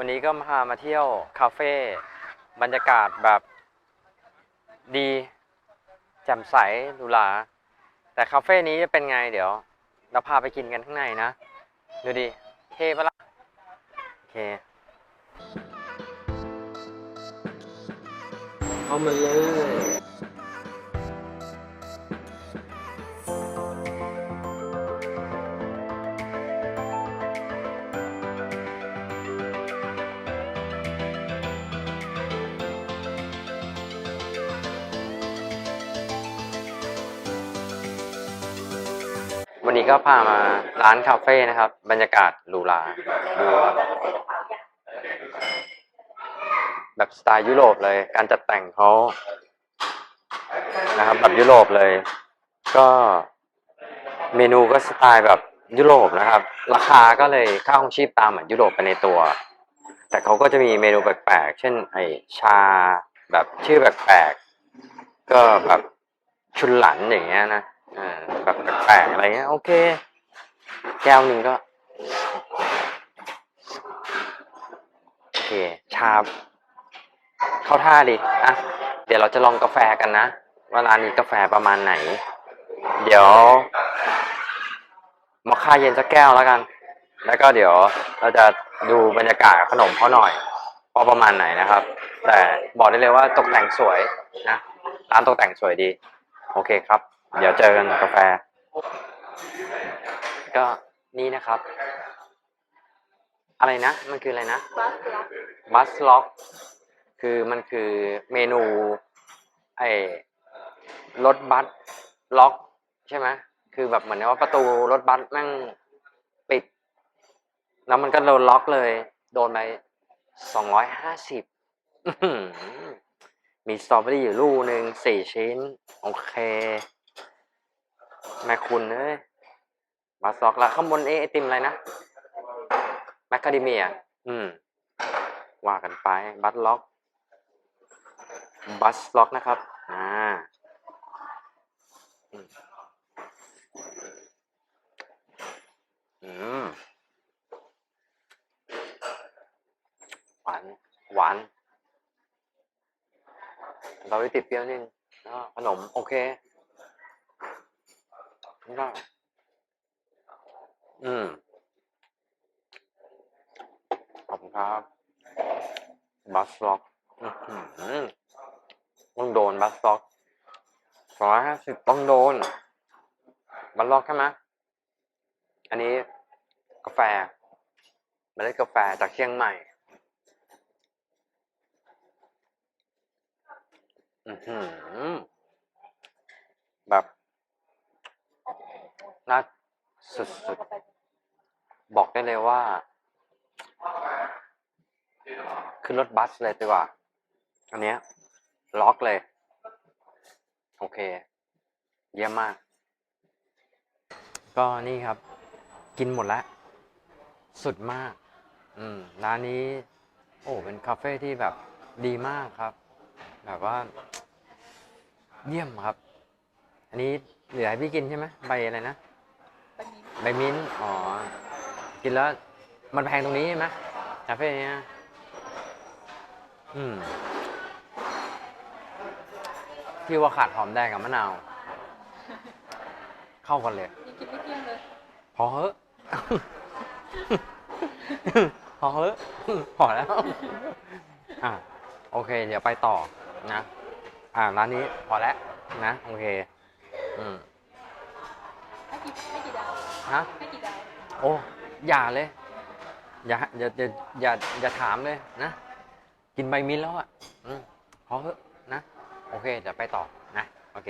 วันนี้ก็พามาเที่ยวคาเฟ่บรรยากาศแบบดีแจ่มใสหรูหราแต่คาเฟ่นี้จะเป็นไงเดี๋ยว เราพาไปกินกันข้างในนะ ดูดิเท่ปะล่ะโอเคเข้ามาเลย วันนี้ก็พามาร้านคาเฟ่นะครับ บรรยากาศหรูหราดูครับแบบสไตล์ยุโรปเลย การจัดแต่งเขานะครับ แบบยุโรปเลย ก็เมนูก็สไตล์แบบยุโรปนะครับ ราคาก็เลยค่าของชีพตามเหมือนยุโรปไปในตัว แต่เขาก็จะมีเมนูแปลกๆ เช่นไอชาแบบชื่อแปลกๆก็แบบชุนหลันอย่างเงี้ยนะ อ่าแบบแปลกๆอะไรเงี้ยโอเค แก้วหนึ่งก็โอเคชาเข้าท่าดิอะเดี๋ยวเราจะลองกาแฟกันนะว่าร้านนี้กาแฟประมาณไหน เดี๋ยวมอคค่าเย็นสักแก้วแล้วกัน แล้วก็เดี๋ยวเราจะดูบรรยากาศขนมเขาหน่อยพอประมาณไหนนะครับ แต่บอกได้เลยว่าตกแต่งสวยนะร้านตกแต่งสวยดี โอเคครับ เดี๋ยวเจอกันกาแฟ ก็นี่นะครับ อะไรนะ มันคืออะไรนะบัสล็อกบัสล็อก คือมันคือเมนูไอ้รถบัสล็อก ใช่ไหมคือแบบเหมือนว่าประตูรถบัสแม่งปิด แล้วมันก็โดนล็อกเลย โดนไปสองร้อยห้าสิบมีสตรอเบอรี่อยู่ลูกหนึ่งสี่ชิ้น โอเค แม่คุณเอ้ยบัสล็อกแล้วข้างบนเอไอติมอะไรนะแมคคาเดเมีย อืม ว่ากันไป บัสล็อกบัสล็อกนะครับ อ่าอืมหวาน หวาน เราไปติดเปรี้ยวนิดขนม โอเค ก็อืม ขอบคุณครับ บัสล็อกอือหือต้องโดนบัสล็อกร้อยห้าสิบต้องโดน บัสล็อกใช่ไหมอันนี้กาแฟเมล็ดกาแฟจากเชียงใหม่ อือหือแบบ น่าสุดๆ บอกได้เลยว่า ขึ้นรถบัสเลยดีกว่า อันเนี้ย ล็อกเลย โอเค เยี่ยมมาก ก็นี่ครับ กินหมดแล้ว สุดมาก อืม ร้านนี้ โอ้ เป็นคาเฟ่ที่แบบดีมากครับ แบบว่า เยี่ยมครับ อันนี้เหลือให้พี่กินใช่ไหมใบอะไรนะ มิ้นท์อ๋อ กินแล้ว มันแพงตรงนี้ใช่ไหมคาเฟ่เนี้ยอืมพี่ว่าขาดหอมแดงกับมะนาว เข้ากันเลย ยังกินไม่เที่ยงเลย พอเหอะ พอเหอะ พอแล้ว อะ โอเค เดี๋ยวไปต่อนะ อ่าร้านนี้พอแล้วนะ โอเค อืม ให้กี่ให้กี่ดาวฮะ ให้กี่ดาว โอ้ อย่าเลย อย่าอย่าอย่าอย่าอย่าถามเลยนะ กินใบมิ้นท์แล้วอะ อืมพอเถอะนะ โอเค เดี๋ยวไปต่อนะ โอเค